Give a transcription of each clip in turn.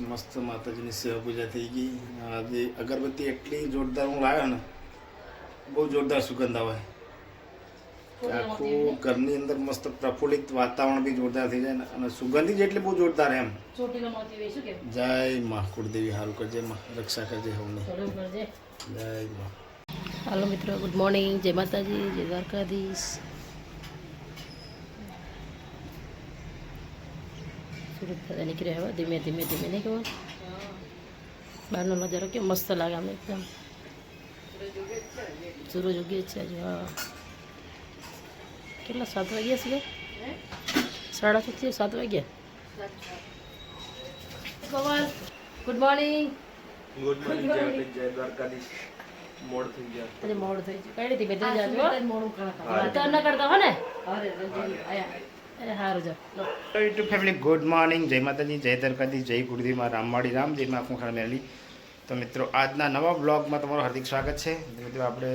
મસ્ત માતાજીની સેવા પૂજા થઈ ગઈ. આજે અગરબત્તી એટલી જોરદાર હું લાવ્યો ને બહુ જોરદાર સુગંધ આવે. આખું ઘરની અંદર મસ્ત પ્રફુલ્લિત વાતાવરણ બી જોરદાર થઈ જાય ને અને સુગંધી જ એટલી બહુ જોરદાર એમ. ચોટીલા મોતી વે શું કે? જય મા કુળદેવી હારું કરજે મા રક્ષા કરજે હવની. જય મા. હાલો મિત્રો ગુડ મોર્નિંગ જય માતાજી જય દ્વારકાધીશ. સુરત બધા નીકળ્યા હવે ધીમે ધીમે ધીમે નહીં કહેવાય બહારનો નજારો કેવો મસ્ત લાગે આમ એકદમ. સૂરજ ઉગે છે હજુ હા. કેટલા સાત વાગ્યા છે? સાડા છ થી સાત વાગ્યા? ગુડ મોર્નિંગ ગુડ મોર્નિંગ જય જય દ્વારકાધીશ. મોડ થઈ ગયા. આજે મોડું થઈ ગયું. કઈ રીતે બેઠા જાજો? તો ન કરતા. હો ને? અરે સારું જો યુટ્યુબ ફેમિલી ગુડ મોર્નિંગ જય માતાજી જય દરકાજી જય ગુરુદેવમાં રામવાડી રામ જય માં ખુખાર મેલી તો મિત્રો આજના નવા બ્લોગમાં તમારું હાર્દિક સ્વાગત છે. મિત્રો આપણે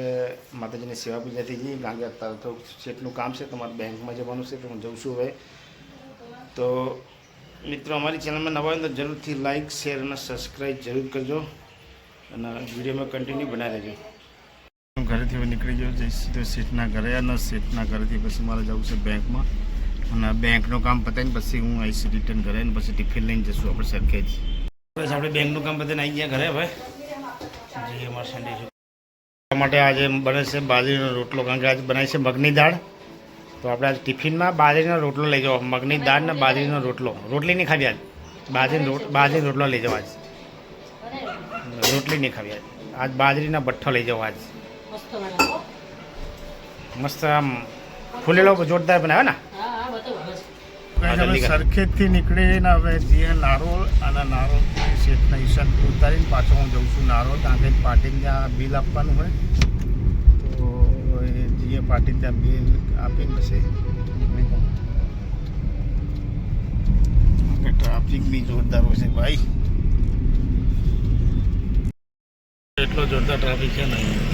માતાજીની સેવા પૂજા થઈ જઈએ કારણ કે અત્યારે તો જેટલું કામ છે તમારે બેંકમાં જવાનું છે તો હું જઉં છું હવે. તો મિત્રો અમારી ચેનલમાં નવા હોય તો જરૂરથી લાઇક શેર અને સબસ્ક્રાઈબ જરૂર કરજો. અને વિડીયોમાં કન્ટિન્યુ બનાવી દેજો હું ઘરેથી હવે નીકળી ગયો. જય સીધો શેઠના ઘરે અને શેઠના ઘરેથી પછી મારે જવું છે બેંકમાં. અને બેંકનું કામ પતાવીને પછી હું આવીશ રિટર્ન ઘરે ને પછી ટિફિન લઈને જશું આપણે સરખે જ બસ આપણે બેંકનું કામ પતાવીને આવી ગયા ઘરે હવે. જઈએ અમારે સન્ડે માટે આજે બને છે બાજરીનો રોટલો કારણ કે આજે બનાવી છે મગની દાળ. તો આપણે આજે ટિફિનમાં બાજરીનો રોટલો લઈ જાઓ મગની દાળ ને બાજરીનો રોટલો. રોટલી નહીં ખાવી આજ. બાજરીનો રોટ બાજરીનો રોટલો લઈ જાઓ આજ. રોટલી નહીં ખાવી આજ. આજ બાજરીના ભઠ્ઠો લઈ જાઓ આજ. મસ્ત મસ્ત આમ ફૂલેલો જોરદાર બનાવે ને હા હા બતાવો બસ અમે સરખેજથી નીકળીને હવે જઈએ નારોલ અને નારોલ શેઠના ઈશાન ઉતારીને પાછો હું જઉં છું નારોલ કારણ કે પાટીને ત્યાં બિલ આપવાનું હોય. તો એ જઈએ પાટીને ત્યાં બિલ આપીને પછી ટ્રાફિક બી જોરદાર હોય છે ભાઈ. એટલો જોરદાર ટ્રાફિક છે ને અહીંયા?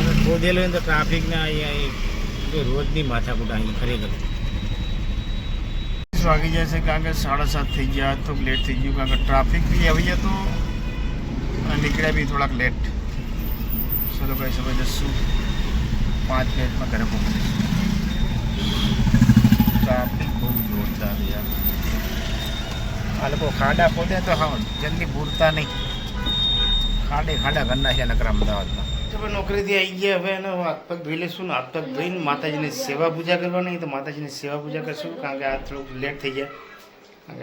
અને ખોદેલો તો ટ્રાફિકના અહીંયા રોજની માથાકૂટ અહીં ખરેખર. વાગી જાય છે કારણ કે સાડા સાત થઈ ગયા, તો લેટ થઈ ગયું કારણ કે ટ્રાફિક બી આવી જતો અને નીકળ્યા બી થોડાક લેટ ચલો કઈ સમય જશું. પાંચ મિનિટમાં ઘરે પહોંચીશું. ટ્રાફિક બહુ જોરદાર યાર. આ લોકો ખાડા ખોદે તો હા, જલ્દી ભૂલતા નહીં. ખાડે ખાડા ઘરના છે નકરા અમદાવાદમાં. હવે નોકરીથી આવી ગયા હવે એનો હાથ પગ ધોઈ લઈશું હાથ પગ ધોઈને માતાજીની સેવા પૂજા કરવાની તો માતાજીની સેવા પૂજા કરશું કારણ કે આ થોડુંક લેટ થઈ ગયા. કારણ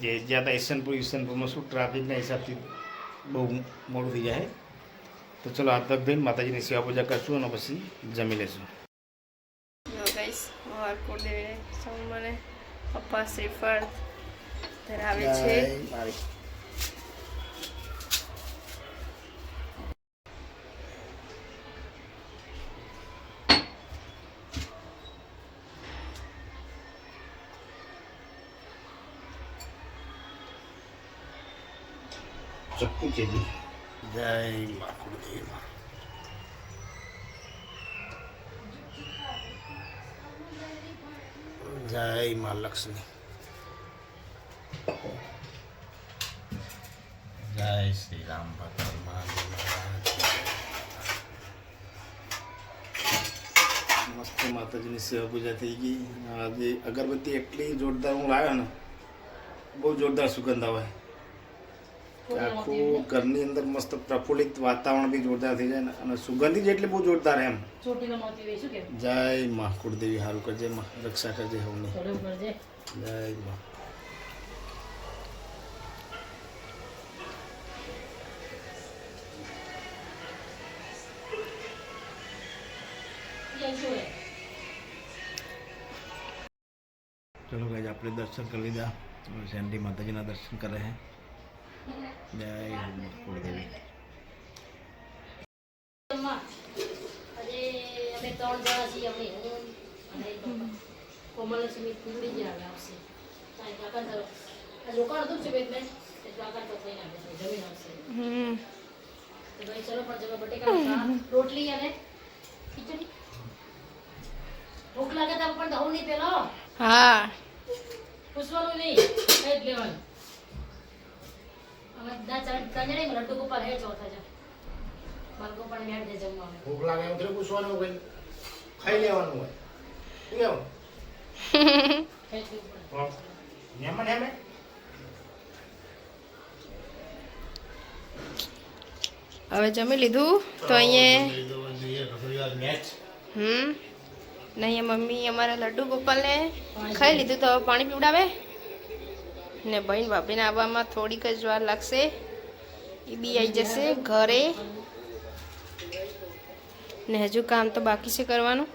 કે જે જ્યાં હતા ઈસનપુર ઈસનપુરમાં શું ટ્રાફિકના હિસાબથી બહુ મોડું થઈ જાય. તો ચલો હાથ પગ ધોઈને માતાજીની સેવા પૂજા કરશું અને પછી જમી લઈશું મને પપ્પા શ્રીફળ ધરાવે છે. ચક્કુ છે જય મા કુળદેવી મા. જય મા લક્ષ્મી. જય શ્રી રામ ભગવાન મસ્ત માતાજીની સેવા પૂજા થઈ ગઈ. આજે અગરબત્તી એટલી જોરદાર હું લાવ્યો ને બહુ જોરદાર સુગંધ આવે. આખું ઘરની અંદર મસ્ત પ્રફુલ્લિત વાતાવરણ બી જોરદાર થઈ જાય અને સુગંધી જેટલી એટલે બહુ જોરદાર એમ. જય માં કુળદેવી હારું કરજે માં રક્ષા કરજે હવને. જય માં. ચલો ગાઈ આપણે દર્શન કરી લીધા. શેન્ડી માતાજીના દર્શન કરે છે ત્રણ જણા જમીન આવશે તો ભાઈ ચલો પણ ચલો બટેકા રોટલી અને ખીચડી ભૂખ લાગે તો પણ દઉં નહીં પેલો હા. પૂછવાનું નહીં એ જ લેવાનું. લડ્ડુ ગોપાલ હે ચોથા જા બાલ ને દે જમવા ભૂખ લાગે એમ પૂછવાનું કઈ? ખાઈ લેવાનું હોય. શું કેવું હેડ દેવું પડે. મહેમાન હેમે હવે જમી લીધું? તો અહીંયા હમ. નહીં મમ્મી અમારા લડ્ડુ ગોપાલને ખાઈ લીધું તો પાણી પીવડાવે? ને બહેન ભાભીને આવવામાં થોડીક જ વાર લાગશે. એ બી આવી જશે ઘરે. ને હજુ કામ તો બાકી છે કરવાનું.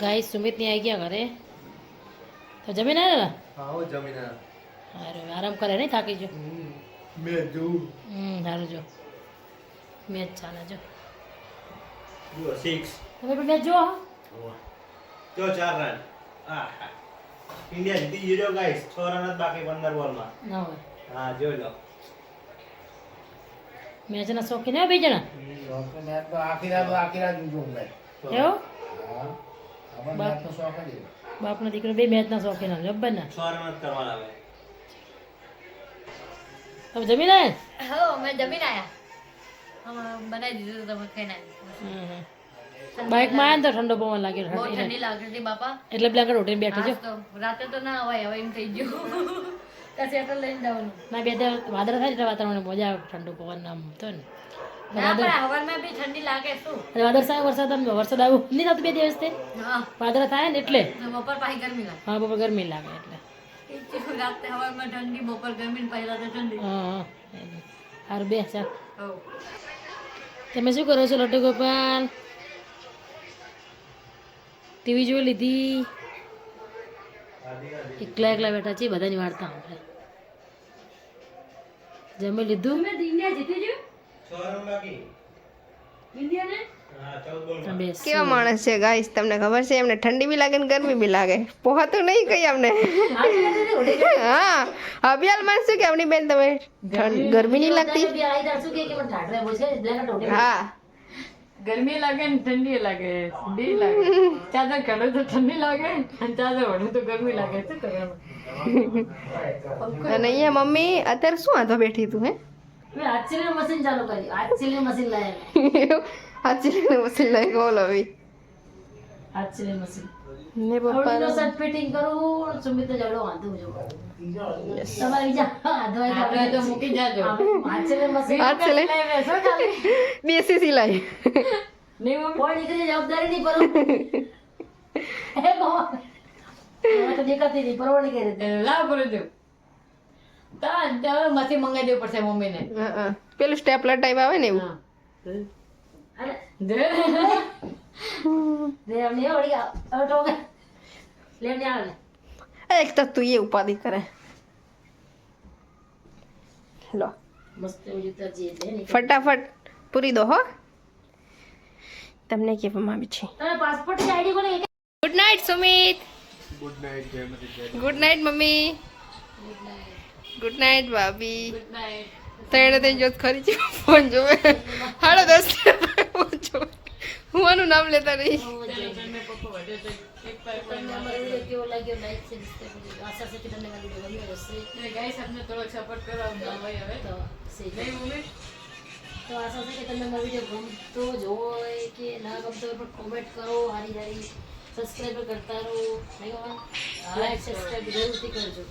ગાય સુમિતની આવી ગયા ઘરે. તો જમીન આવ્યા આવો આવ્યા અરે આરામ કરે નહીં થાકી જો. મેં જો હમ સારું જો. મેચ ચાલે જો. સિક્સ તમે પણ મેચ જો જો ચાર રન. ઇન્ડિયા જીતી ગયો ગાઈસ 6 રન જ બાકી પંદર બોલમાં ના હોય. હા જોઈ લો. મેચના શોખીન હે બે જણા? મેં તો આખી રાત આખી રાત જોઉં ભાઈ. એવો. બાપનો દીકરો બે મેચના શોખીન આવે જબ્બર ના? 6 રન જ કરવાના આવે તમે જમીન આવ્યા હો અમે જમીન આવ્યા હમણાં બનાવી દીધું તમે ખાઈને આવ્યા. બાઇકમાં આવ્યા તો ઠંડો પવન લાગે ઠંડી લાગે. બાપા. એટલે બ્લેન્કેટ ઉઠીને બેઠો છો. રાતે તો ના હોય હવે એમ થઈ ગયું. ત્યાં તો લઈને જવાનું. ના બે વાદળ થાય એટલે વાતાવરણ મજા આવે ઠંડો પવન નામ તો ને. ગરમી લાગે. એટલે. રાતે હવામાં ઠંડી બપોર ગરમી ને પછી ઠંડી. હા હા. સારું બે ચાલ. તમે શું કરો છો લટુ ગોપાલ? ટીવી જોઈ લીધી. એકલા એકલા બેઠા છીએ બધાની વાર્તા આપણે જમી લીધું? કેવા માણસ છે ગાઈસ? તમને ખબર છે એમને ઠંડી બી લાગે ને ગરમી બી લાગે. પોહાતું નહીં કઈ અમને. હા અભિયાલ માણસ શું કે એમની બેન તમે? ઠંડ- ગરમી નહીં લાગતી? હા. ગરમી લાગે ને ઠંડી લાગે ઠંડી લાગે. ચાદર કાઢો તો ઠંડી લાગે અને ચાદર ઓઢો તો ગરમી લાગે. શું કરવાનું? અને અહીંયા મમ્મી અત્યારે શું વાંધો બેઠી તું હે? આચરી મશીન ચાલુ કરી. આચરી મશીન લાયા સાચી મશીન લઈ બોલો આવી મશીન ને પપ્પા આવડીનો શર્ટ ફિટિંગ કરું સુમિત જડો વાંધું છું. તમારે બીજા હાથવાય તો મૂકી જાજો. આચરી મશીન હાથ બેસો ખાલી? દેશી સિલાઈ નહીં મમ્મી. કોઈ દીકરી જવાબદારી નહીં પર તો દેખાતી નહીં પરવડી કઈ રીતે? લાવ કરો દો તા હવે મથી મંગાવી દેવું પડશે મમ્મીને. પેલું સ્ટેપલર ટાઈપ આવે ને એવું. એક તો તું એ ઉપાધિ કરે. લો. મસ્ત એવું જૂતા જે છે ને ફટાફટ પૂરી દો હો. તમને કહેવામાં આવી છે. Good night Sumit good night Jay good night mummy. Good night ભાભી. Good night. ત્રણે ત્રણ જોત ખરી છે ફોન જોવે. સાડા દસ. હું આનું નામ લેતા નહીં. તો તમને અમારો કેવો લાગ્યો લાઈક છે આશા છે કે તમને મારો વીડિયો ગમ્યો હશે ગાઈસ આપણે થોડો સપોર્ટ કરો ના હોય હવે તો સહી નહીં તો આશા છે કે તમને અમારો વીડિયો ગમતો જ હોય કે ના ગમતો હોય પણ કોમેન્ટ કરો હારી હારી સબસ્ક્રાઈબ કરતા રહો નહીં લાઈક સબસ્ક્રાઈબ જરૂરથી કરજો.